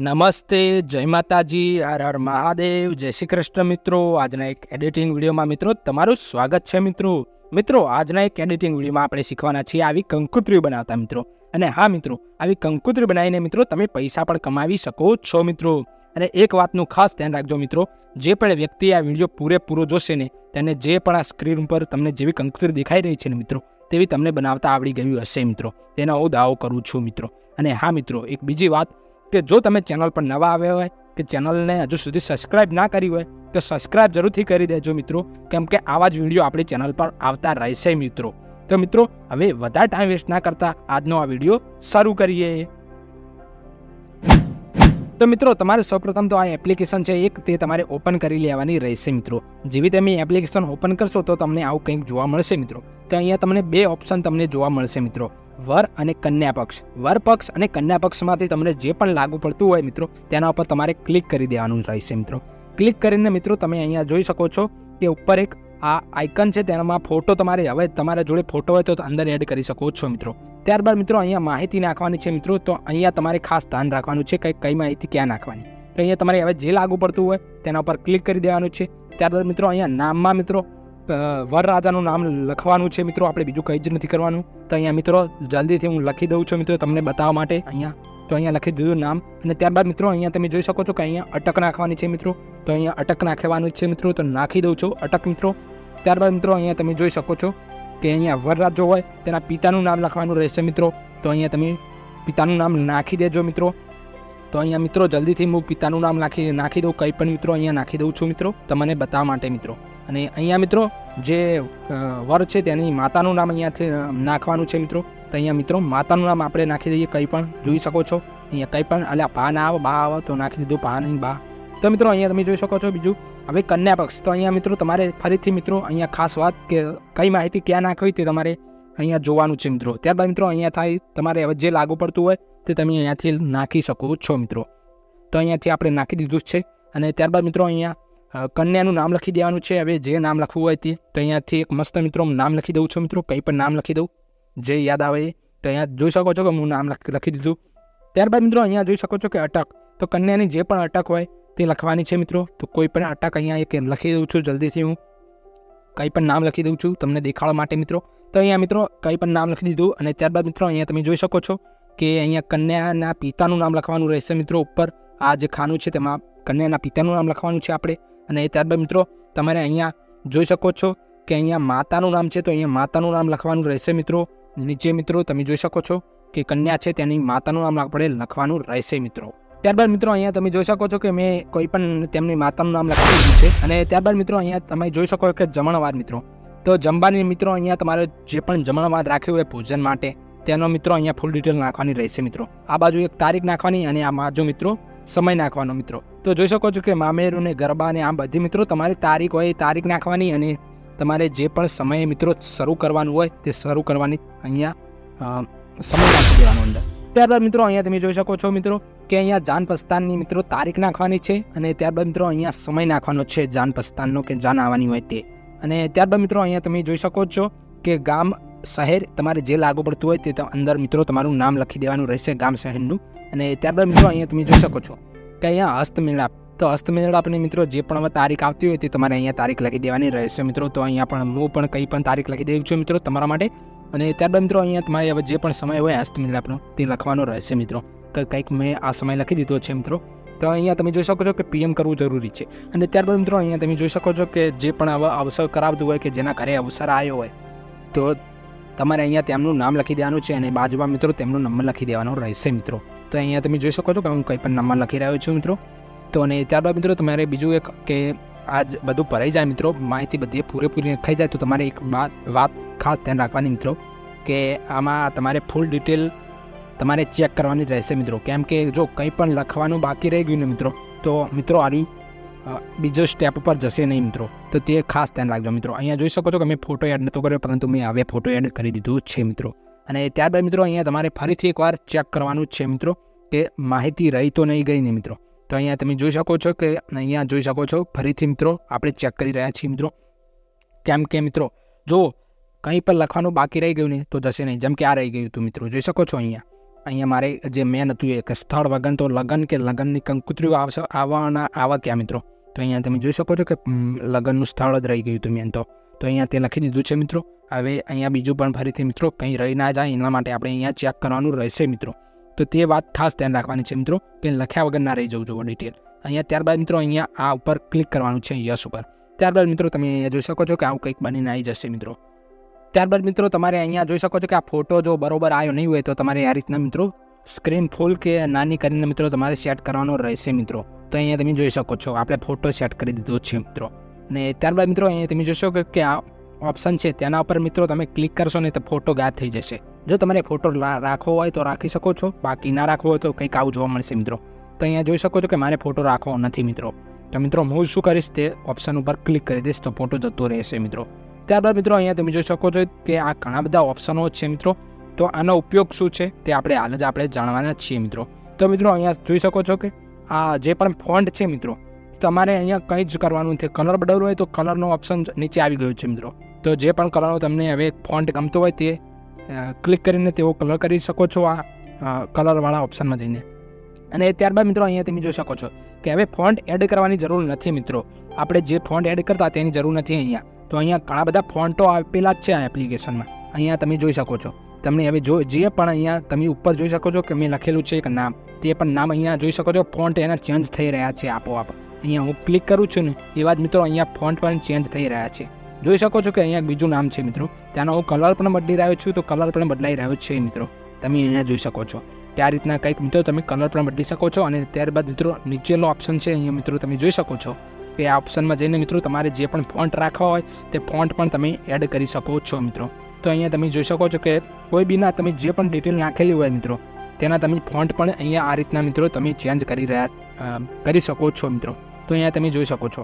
નમસ્તે, જય માતાજી, હર હર મહાદેવ, જય શ્રી કૃષ્ણ મિત્રો. આજના એક એડિટિંગ વિડીયોમાં મિત્રો તમારું સ્વાગત છે મિત્રો. મિત્રો, આજના એક એડિટિંગ વિડીયોમાં આપણે શીખવાના છીએ આવી કંકુત્રીઓ બનાવતા મિત્રો. અને હા મિત્રો, આવી કંકુત્રી બનાવીને મિત્રો તમે પૈસા પણ કમાવી શકો છો મિત્રો. અને એક વાતનું ખાસ ધ્યાન રાખજો મિત્રો, જે પણ વ્યક્તિ આ વીડિયો પૂરેપૂરો જોશે ને, તેને જે પણ આ સ્ક્રીન પર તમને જેવી કંકુત્રી દેખાઈ રહી છે ને મિત્રો, તેવી તમને બનાવતા આવડી ગયું હશે મિત્રો. તેનો હું દાવો કરું છું મિત્રો. અને હા મિત્રો, એક બીજી વાત કે જો તમે ચેનલ પર નવા આવ્યા હોય, કે ચેનલને હજુ સુધી સબસ્ક્રાઇબ ના કરી હોય, તો સબસ્ક્રાઇબ જરૂરથી કરી દેજો મિત્રો. કેમ કે આવા જ વીડિયો આપણી ચેનલ પર આવતા રહેશે મિત્રો. તો મિત્રો, હવે વધારે ટાઈમ વેસ્ટ ના કરતા આજનો આ વીડિયો શરૂ કરીએ. તો મિત્રો, તમારે સૌપ્રથમ તો આ એપ્લિકેશન છે એક, તે તમારે ઓપન કરી લેવાની રહેશે મિત્રો. જેવી તમે એપ્લિકેશન ઓપન કરશો, તો તમને આવું કંઈક જોવા મળશે મિત્રો. તો અહીંયા તમને બે ઓપ્શન તમને જોવા મળશે મિત્રો. વર અને કન્યા પક્ષ. વર પક્ષ અને કન્યા પક્ષમાંથી તમને જે પણ લાગુ પડતું હોય મિત્રો, તેના ઉપર તમારે ક્લિક કરી દેવાનું રહેશે મિત્રો. ક્લિક કરીને મિત્રો તમે અહીંયા જોઈ શકો છો કે ઉપર એક આ આઇકન છે, તેનામાં ફોટો તમારે હવે તમારા જોડે ફોટો હોય તો અંદર એડ કરી શકો છો મિત્રો. ત્યારબાદ મિત્રો અહીંયા માહિતી નાખવાની છે મિત્રો, તો અહીંયા તમારે ખાસ ધ્યાન રાખવાનું છે કે કઈ માહિતી ક્યાં નાખવાની. તો અહીંયા તમારે હવે જે લાગુ પડતું હોય તેના ઉપર ક્લિક કરી દેવાનું છે. ત્યારબાદ મિત્રો અહીંયા નામમાં મિત્રો વરરાજાનું નામ લખવાનું છે મિત્રો. આપણે બીજું કંઈ જ નથી કરવાનું. તો અહીંયા મિત્રો, જલ્દીથી હું લખી દઉં છું મિત્રો તમને બતાવવા માટે. અહીંયા, તો અહીંયા લખી દીધું નામ. અને ત્યારબાદ મિત્રો, અહીંયા તમે જોઈ શકો છો કે અહીંયા અટક નાખવાની છે મિત્રો. તો અહીંયા અટક નાખવાનું છે મિત્રો, તો નાખી દઉં છું અટક મિત્રો. ત્યારબાદ મિત્રો, અહીંયા તમે જોઈ શકો છો કે અહીંયા વરરાજો હોય, તેના પિતાનું નામ લખવાનું રહેશે મિત્રો. તો અહીંયા તમે પિતાનું નામ નાખી દેજો મિત્રો. તો અહીંયા મિત્રો, જલ્દીથી હું પિતાનું નામ નાખી નાખી દઉં. કંઈ પણ મિત્રો, અહીંયા નાખી દઉં છું મિત્રો, તમને બતાવવા માટે મિત્રો. અને અહીંયા મિત્રો જે વર છે તેની માતાનું નામ અહીંયાથી નાખવાનું છે મિત્રો. તો અહીંયા મિત્રો માતાનું નામ આપણે નાખી દઈએ, કંઈ પણ જોઈ શકો છો. અહીંયા કંઈ પણ, અલ્યા પા ના આવે, બા આવે, તો નાખી દીધું પા નહીં, બા. તો મિત્રો અહીંયા તમે જોઈ શકો છો બીજું. હવે કન્યા પક્ષ. તો અહીંયા મિત્રો તમારે ફરીથી મિત્રો અહીંયા ખાસ વાત કે કઈ માહિતી ક્યાં નાખવી તે તમારે અહીંયા જોવાનું છે મિત્રો. ત્યારબાદ મિત્રો અહીંયા થાય, તમારે હવે જે લાગુ પડતું હોય તે તમે અહીંયાથી નાખી શકો છો મિત્રો. તો અહીંયાથી આપણે નાખી દીધું છે. અને ત્યારબાદ મિત્રો અહીંયા કન્યાનું નામ લખી દેવાનું છે. હવે જે નામ લખવું હોય તે, તો અહીંયાથી એક મસ્ત મિત્રો નામ લખી દઉં છું મિત્રો, કંઈ પણ નામ લખી દઉં, જે યાદ આવે. તો અહીંયા જોઈ શકો છો કે હું નામ લખી દીધું. ત્યારબાદ મિત્રો, અહીંયા જોઈ શકો છો કે અટક. તો કન્યાની જે પણ અટક હોય તે લખવાની છે મિત્રો. તો કોઈ પણ અટક અહીંયા એક લખી દઉં છું જલ્દીથી હું. કંઈ પણ નામ લખી દઉં છું તમને દેખાડવા માટે મિત્રો. તો અહીંયા મિત્રો, કંઈ પણ નામ લખી દીધું અને ત્યારબાદ મિત્રો, અહીંયા તમે જોઈ શકો છો કે અહીંયા કન્યાના પિતાનું નામ લખવાનું રહેશે મિત્રો ઉપર. આ જે ખાનું છે તેમાં કન્યાના પિતાનું નામ લખવાનું છે આપણે. અને ત્યારબાદ મિત્રો, તમારે અહીંયા જોઈ શકો છો કે અહીંયા માતાનું નામ છે, તો અહીંયા માતાનું નામ લખવાનું રહેશે મિત્રો. નીચે મિત્રો તમે જોઈ શકો છો કે કન્યા છે, તેની માતાનું નામ આપણે લખવાનું રહેશે મિત્રો. ત્યારબાદ મિત્રો અહીંયા તમે જોઈ શકો છો કે મેં કોઈ પણ તેમની માતાનું નામ લખી દીધું છે. અને ત્યારબાદ મિત્રો અહીંયા તમે જોઈ શકો કે જમણવાર મિત્રો. તો જમવાની મિત્રો અહીંયા તમારે જે પણ જમણવાર રાખ્યું હોય ભોજન માટે, તેનો મિત્રો અહીંયા ફૂલ ડિટેલ નાખવાની રહેશે મિત્રો. આ બાજુ એક તારીખ નાખવાની અને આ બાજુ મિત્રો સમય નાખવાનો મિત્રો. તો જોઈ શકો છો કે મામેરું ને ગરબા ને આ બધી મિત્રો તમારી તારીખ હોય એ તારીખ નાખવાની અને તમારે જે પણ સમયે મિત્રો શરૂ કરવાનું હોય તે શરૂ કરવાની અહીંયા સમય નાખી દેવાનો અંદર. ત્યારબાદ મિત્રો અહીંયા તમે જોઈ શકો છો મિત્રો કે અહીંયા જાન પસ્તાનની મિત્રો તારીખ નાખવાની છે અને ત્યારબાદ મિત્રો અહીંયા સમય નાખવાનો છે જાન પસ્તાનનો કે જાન આવવાની હોય તે. અને ત્યારબાદ મિત્રો અહીંયા તમે જોઈ શકો છો કે ગામ શહેર તમારે જે લાગુ પડતું હોય તે અંદર મિત્રો તમારું નામ લખી દેવાનું રહેશે ગામ શહેરનું. અને ત્યારબાદ મિત્રો અહીંયા તમે જોઈ શકો છો કે અહીંયા હસ્તમેળાપ તો હસ્તમેળાપની મિત્રો જે પણ હવે તારીખ આવતી હોય તે તમારે અહીંયા તારીખ લખી દેવાની રહેશે મિત્રો. તો અહીંયા પણ હું પણ કંઈ પણ તારીખ લખી દઉં છું મિત્રો તમારા માટે. અને ત્યારબાદ મિત્રો અહીંયા તમારે હવે જે પણ સમય હોય હસ્તમેળાપનો તે લખવાનો રહેશે મિત્રો. કે, કંઈક મેં આ સમય લખી દીધો છે મિત્રો. તો અહીંયા તમે જોઈ શકો છો કે પીએમ કરવું જરૂરી છે. અને ત્યારબાદ મિત્રો અહીંયા તમે જોઈ શકો છો કે જે પણ હવે અવસર કરાવતું હોય કે જેના ઘરે અવસર આવ્યો હોય, તો તમારે અહીંયા તેમનું નામ લખી દેવાનું છે અને બાજુમાં મિત્રો તેમનો નંબર લખી દેવાનો રહેશે મિત્રો. તો અહીંયા તમે જોઈ શકો છો કે હું કંઈ પણ નંબર લખી રહ્યો છું મિત્રો. તો અને ત્યારબાદ મિત્રો તમારે બીજું એક કે આજ બધું ભરાઈ જાય મિત્રો, માહિતી બધી પૂરેપૂરી ખાઈ જાય, તો તમારે એક વાત વાત ખાસ ધ્યાન રાખવાની મિત્રો, કે આમાં તમારે ફૂલ ડિટેલ તમારે ચેક કરવાની રહેશે મિત્રો. કેમ કે જો કંઈ પણ લખવાનું બાકી રહી ગયું ને મિત્રો, તો મિત્રો આર્યું બીજો સ્ટેપ ઉપર જશે નહીં મિત્રો. તો તે ખાસ ધ્યાન રાખજો મિત્રો. અહીંયા જોઈ શકો છો કે મેં ફોટો એડ નહોતો કર્યો, પરંતુ મેં હવે ફોટો એડ કરી દીધું છે મિત્રો. અને ત્યારબાદ મિત્રો અહીંયા તમારે ફરીથી એકવાર ચેક કરવાનું છે મિત્રો, કે માહિતી રહી તો નહીં ગઈ ને મિત્રો. તો અહીંયા તમે જોઈ શકો છો કે અહીંયા જોઈ શકો છો, ફરીથી મિત્રો આપણે ચેક કરી રહ્યા છીએ મિત્રો. કેમ કે મિત્રો, જો કંઈ પણ લખવાનું બાકી રહી ગયું ને તો જશે નહીં, જેમ કે આ રહી ગયું હતું મિત્રો. જોઈ શકો છો અહીંયા. અહીંયા મારે જે મેન હતું એ, કે સ્થળ વગન તો લગન કે લગનની કંકુતરીઓ આવશે, આવવાના આવા ક્યાં મિત્રો? તો અહીંયા તમે જોઈ શકો છો કે લગ્નનું સ્થળ જ રહી ગયું હતું મેન તો. તો અહીંયા તે લખી દીધું છે મિત્રો. હવે અહીંયા બીજું પણ ફરીથી મિત્રો કંઈ રહી ના જાય, એના માટે આપણે અહીંયા ચેક કરવાનું રહેશે મિત્રો. તો તે વાત ખાસ ધ્યાન રાખવાની છે મિત્રો, કે લખ્યા વગર ના રહી જવું જોવો ડિટેલ અહીંયા ત્યારબાદ મિત્રો અહીંયા આ ઉપર ક્લિક કરવાનું છે યસ ઉપર. ત્યારબાદ મિત્રો તમે અહીંયા જોઈ શકો છો કે આવું કંઈક બનીને આવી જશે મિત્રો. ત્યારબાદ મિત્રો તમારે અહીંયા જોઈ શકો છો કે આ ફોટો જો બરોબર આવ્યો નહીં હોય તો તમારે આ રીતના મિત્રો સ્ક્રીન ફૂલ કે નાની કરીને મિત્રો તમારે સેટ કરવાનો રહેશે મિત્રો. તો અહીંયા તમે જોઈ શકો છો, આપણે ફોટો સેટ કરી દીધો છે મિત્રો. અને ત્યારબાદ મિત્રો અહીંયા તમે જોશો કે- કે આ ઓપ્શન છે, તેના ઉપર મિત્રો તમે ક્લિક કરશો ને તો ફોટો ગાયબ થઈ જશે. જો તમારે ફોટો રાખવો હોય તો રાખી શકો છો, બાકી ના રાખવો હોય તો કંઈક આવું જોવા મળશે મિત્રો. તો અહીંયા જોઈ શકો છો કે મારે ફોટો રાખવો નથી મિત્રો. તો મિત્રો હું શું કરીશ તે ઓપ્શન ઉપર ક્લિક કરી દઈશ તો ફોટો જતો રહેશે મિત્રો. ત્યારબાદ મિત્રો અહીંયા તમે જોઈ શકો છો કે આ ઘણા બધા ઓપ્શનો છે મિત્રો. તો આનો ઉપયોગ શું છે તે આપણે હાલ જ આપણે જાણવાના છીએ મિત્રો. તો મિત્રો અહીંયા જોઈ શકો છો કે આ જે પણ ફોન્ટ છે મિત્રો તમારે અહીંયા કંઈ જ કરવાનું નથી. કલર બદલવો હોય તો કલરનો ઓપ્શન નીચે આવી ગયો છે મિત્રો. તો જે પણ કલરનો તમને હવે ફોન્ટ ગમતો હોય તે ક્લિક કરીને તેવો કલર કરી શકો છો આ કલરવાળા ઓપ્શનમાં જઈને. અને ત્યારબાદ મિત્રો અહીંયા તમે જોઈ શકો છો કે હવે ફોન્ટ એડ કરવાની જરૂર નથી મિત્રો. આપણે જે ફોન્ટ એડ કરતા તેની જરૂર નથી અહીંયા. તો અહીંયા ઘણા બધા ફોન્ટો આપેલા જ છે આ એપ્લિકેશનમાં અહીંયા તમે જોઈ શકો છો. તમને હવે જો, જે પણ અહીંયા તમે ઉપર જોઈ શકો છો કે મેં લખેલું છે એક નામ. તે પણ નામ અહીંયા જોઈ શકો છો. ફોન્ટ એના ચેન્જ થઈ રહ્યા છે આપોઆપ. અહીંયા હું ક્લિક કરું છું ને એવા જ મિત્રો અહીંયા ફોન્ટ પણ ચેન્જ થઈ રહ્યા છે. જોઈ શકો છો કે અહીંયા બીજું નામ છે મિત્રો. ત્યાંનો હું કલર પણ બદલી રહ્યો છું, તો કલર પણ બદલાઈ રહ્યો છે મિત્રો. તમે અહીંયા જોઈ શકો છો. ત્યાં રીતના કંઈક મિત્રો તમે કલર પણ બદલી શકો છો અને ત્યારબાદ મિત્રો નીચેલો ઓપ્શન છે અહીંયા મિત્રો તમે જોઈ શકો છો કે આ ઓપ્શનમાં જઈને મિત્રો તમારે જે પણ ફોન્ટ રાખવા હોય, તે ફોન્ટ પણ તમે એડ કરી શકો છો મિત્રો. તો અહીંયા તમે જોઈ શકો છો કે કોઈ બીના તમે જે પણ ડિટેલ નાખેલી હોય મિત્રો, તેના તમે ફોન્ટ પણ અહીંયા આ રીતના મિત્રો તમે ચેન્જ કરી રહ્યા કરી શકો છો મિત્રો. તો અહીંયા તમે જોઈ શકો છો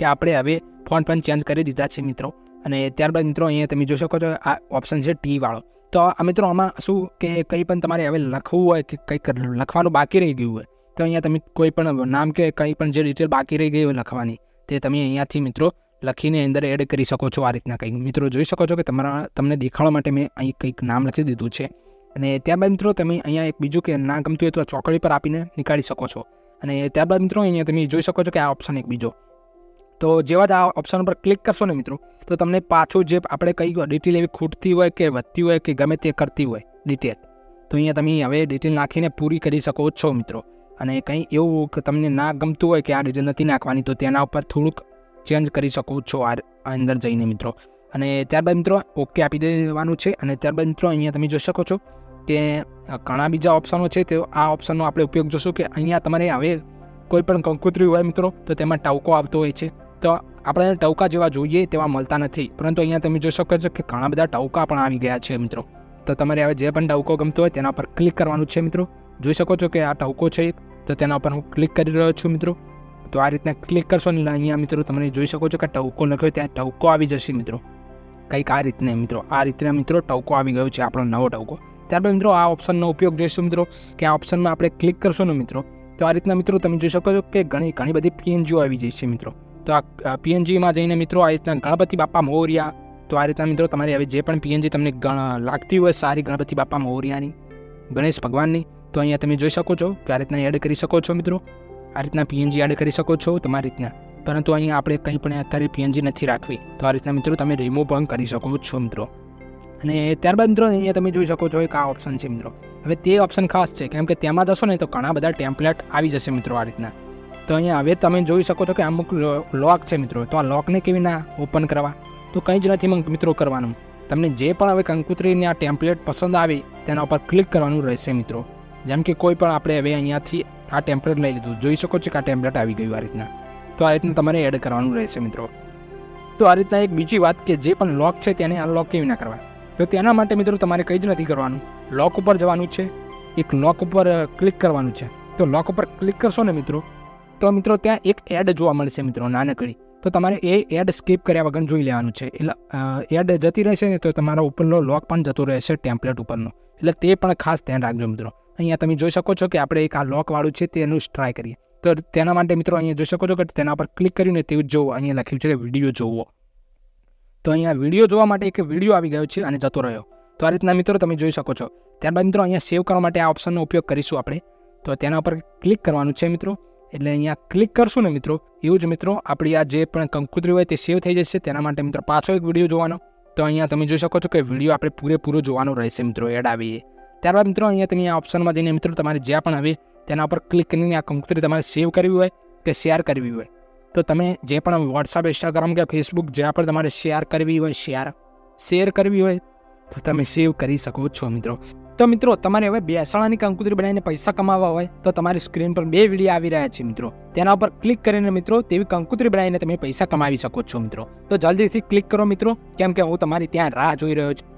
કે આપણે હવે ફોન્ટ પણ ચેન્જ કરી દીધા છે મિત્રો. અને ત્યારબાદ મિત્રો અહીંયા તમે જોઈ શકો છો આ ઓપ્શન છે ટી વાળો. તો આ મિત્રો આમાં શું કે કંઈ પણ તમારે હવે લખવું હોય કે કંઈક લખવાનું બાકી રહી ગયું હોય, તો અહીંયા તમે કોઈ પણ નામ કે કંઈ પણ જે ડિટેલ બાકી રહી ગઈ હોય લખવાની, તે તમે અહીંયાથી મિત્રો લખીને અંદર એડ કરી શકો છો આ રીતના કંઈક. મિત્રો જોઈ શકો છો કે તમારા, તમને દેખાડવા માટે મેં અહીં કંઈક નામ લખી દીધું છે. અને ત્યારબાદ મિત્રો તમે અહીંયા એક બીજું કે ના ગમતું હોય તો ચોકડી પર આપીને નીકાળી શકો છો. અને ત્યારબાદ મિત્રો અહીંયા તમે જોઈ શકો છો કે આ ઓપ્શન એક બીજો. તો જેવા જ આ ઓપ્શન ઉપર ક્લિક કરશો ને મિત્રો, તો તમને પાછું જે આપણે કઈ ડિટેલ એવી ખૂટતી હોય કે વધતી હોય કે ગમે તે કરતી હોય ડિટેલ તો અહીંયા તમે હવે ડિટેલ નાખીને પૂરી કરી શકો છો મિત્રો. અને કંઈ એવું કે તમને ના ગમતું હોય કે આ ડિટેલ નથી નાખવાની, તો તેના ઉપર થોડુંક ચેન્જ કરી શકો છો આ અંદર જઈને મિત્રો. અને ત્યારબાદ મિત્રો ઓકે આપી દેવાનું છે. અને ત્યારબાદ મિત્રો, અહીંયા તમે જોઈ શકો છો કે ઘણા બીજા ઓપ્શનો છે તે આ ઓપ્શનનો આપણે ઉપયોગ જોશું કે અહીંયા તમારે હવે કોઈ પણ કંકોત્રી હોય મિત્રો, તો તેમાં ટવકો આવતો હોય છે. તો આપણે ટવકા જેવા જોઈએ તેવા મળતા નથી. પરંતુ અહીંયા તમે જોઈ શકો છો કે ઘણા બધા ટવકા પણ આવી ગયા છે મિત્રો. તો તમારે હવે જે પણ ટવકો ગમતો હોય તેના પર ક્લિક કરવાનું છે મિત્રો. જોઈ શકો છો કે આ ટવકો છે તો તેના ઉપર હું ક્લિક કરી રહ્યો છું મિત્રો. તો આ રીતના ક્લિક કરશો ને અહીંયા મિત્રો તમે જોઈ શકો છો કે ટવકો લખ્યો ત્યાં ટવકો આવી જશે મિત્રો. કંઈક આ રીતને મિત્રો. આ રીતના મિત્રો ટવકો આવી ગયો છે આપણો નવો ટવકો. ત્યારબાદ મિત્રો આ ઓપ્શનનો ઉપયોગ જોઈશું મિત્રો, કે આ ઓપ્શનમાં આપણે ક્લિક કરશો ને મિત્રો, તો આ રીતના મિત્રો તમે જોઈ શકો છો કે ઘણી ઘણી બધી પીએનજીઓ આવી જાય છે મિત્રો. તો આ પીએનજીમાં જઈને મિત્રો આ રીતના ગણપતિ બાપા મોરિયા, તો આ રીતના મિત્રો તમારી હવે જે પણ પીએનજી તમને લાગતી હોય સારી ગણપતિ બાપા મોરિયાની, ગણેશ ભગવાનની, તો અહીંયા તમે જોઈ શકો છો કે આ રીતના એડ કરી શકો છો મિત્રો. આ રીતના પીએનજી એડ કરી શકો છો તમારી રીતના. પરંતુ અહીંયા આપણે કંઈ પણ અત્યારે પીએનજી નથી રાખવી. તો આ રીતના મિત્રો તમે રિમૂવ પણ કરી શકો છો મિત્રો. અને ત્યારબાદ મિત્રો અહીંયા તમે જોઈ શકો છો એક આ ઓપ્શન છે મિત્રો. હવે તે ઓપ્શન ખાસ છે, કેમ કે તેમાં જશો ને તો ઘણા બધા ટેમ્પલેટ આવી જશે મિત્રો આ રીતના. તો અહીંયા હવે તમે જોઈ શકો છો કે અમુક લોક છે મિત્રો. તો આ લોકને કેવી ના ઓપન કરવા? તો કંઈ જ નથી મિત્રો, કરવાનું. તમને જે પણ હવે કંકુતરીની આ ટેમ્પલેટ પસંદ આવે, તેના ઉપર ક્લિક કરવાનું રહેશે મિત્રો. જેમ કે કોઈ પણ આપણે હવે અહીંયાથી આ ટેમ્પલેટ લઈ લીધું. જોઈ શકો છો કે આ ટેમ્પલેટ આવી ગયું આ રીતના. તો આ રીતના તમારે એડ કરવાનું રહેશે મિત્રો. તો આ રીતના એક બીજી વાત કે જે પણ લોક છે તેને અનલોક કેવી ના કરવા? તો તેના માટે મિત્રો તમારે કંઈ જ નથી કરવાનું. લોક ઉપર જવાનું છે. એક લોક ઉપર ક્લિક કરવાનું છે. તો લોક ઉપર ક્લિક કરશો ને મિત્રો, તો મિત્રો ત્યાં એક એડ જોવા મળશે મિત્રો નાનકડી. તો તમારે એ એડ સ્કીપ કર્યા વગર જોઈ લેવાનું છે. એટલે એડ જતી રહેશે ને તો તમારા ઉપરનો લોક પણ જતો રહેશે ટેમ્પલેટ ઉપરનો. એટલે તે પણ ખાસ ધ્યાન રાખજો મિત્રો. અહીંયા તમે જોઈ શકો છો કે આપણે એક આ લોકવાળું છે તેનું ટ્રાય કરીએ. તો તેના માટે મિત્રો અહીંયા જોઈ શકો છો કે તેના પર ક્લિક કરીને તેવું જોવો. અહીંયા લખ્યું છે કે વીડિયો જોવો. તો અહીંયા વીડિયો જોવા માટે એક વીડિયો આવી ગયો છે અને જતો રહ્યો. તો આ રીતના મિત્રો તમે જોઈ શકો છો. ત્યારબાદ મિત્રો અહીંયા સેવ કરવા માટે આ ઓપ્શનનો ઉપયોગ કરીશું આપણે. તો તેના ઉપર ક્લિક કરવાનું છે મિત્રો. એટલે અહીંયા ક્લિક કરશું ને મિત્રો, એવું જ મિત્રો આપણી આ જે પણ કંકુતરી હોય તે સેવ થઈ જશે. તેના માટે મિત્રો પાછો એક વીડિયો જોવાનો. તો અહીંયા તમે જોઈ શકો છો કે વીડિયો આપણે પૂરેપૂરો જોવાનો રહેશે મિત્રો, એડ આવીએ. ત્યારબાદ મિત્રો અહીંયા તમે આ ઓપ્શનમાં જઈને મિત્રો તમારે જ્યાં પણ આવે તેના ઉપર ક્લિક કરીને આ કંકુતરી તમારે સેવ કરવી હોય કે શેર કરવી હોય. તો તમે જે પણ વોટ્સઅપ ઇન્સ્ટાગ્રામ કે ફેસબુક જ્યાં પણ તમારે શેર કરવી હોય શેર શેર કરવી હોય, તો તમે સેવ કરી શકો છો મિત્રો. તો મિત્રો, તમારે હવે બેસણાની કંકુતરી બનાવીને પૈસા કમાવા હોય, તો તમારી સ્ક્રીન પર બે વીડિયો આવી રહ્યા છે મિત્રો. તેના ઉપર ક્લિક કરીને મિત્રો, તેવી કંકુતરી બનાવીને તમે પૈસા કમાવી શકો છો મિત્રો. તો જલ્દીથી ક્લિક કરો મિત્રો, કેમ કે હું તમારી ત્યાં રાહ જોઈ રહ્યો છું.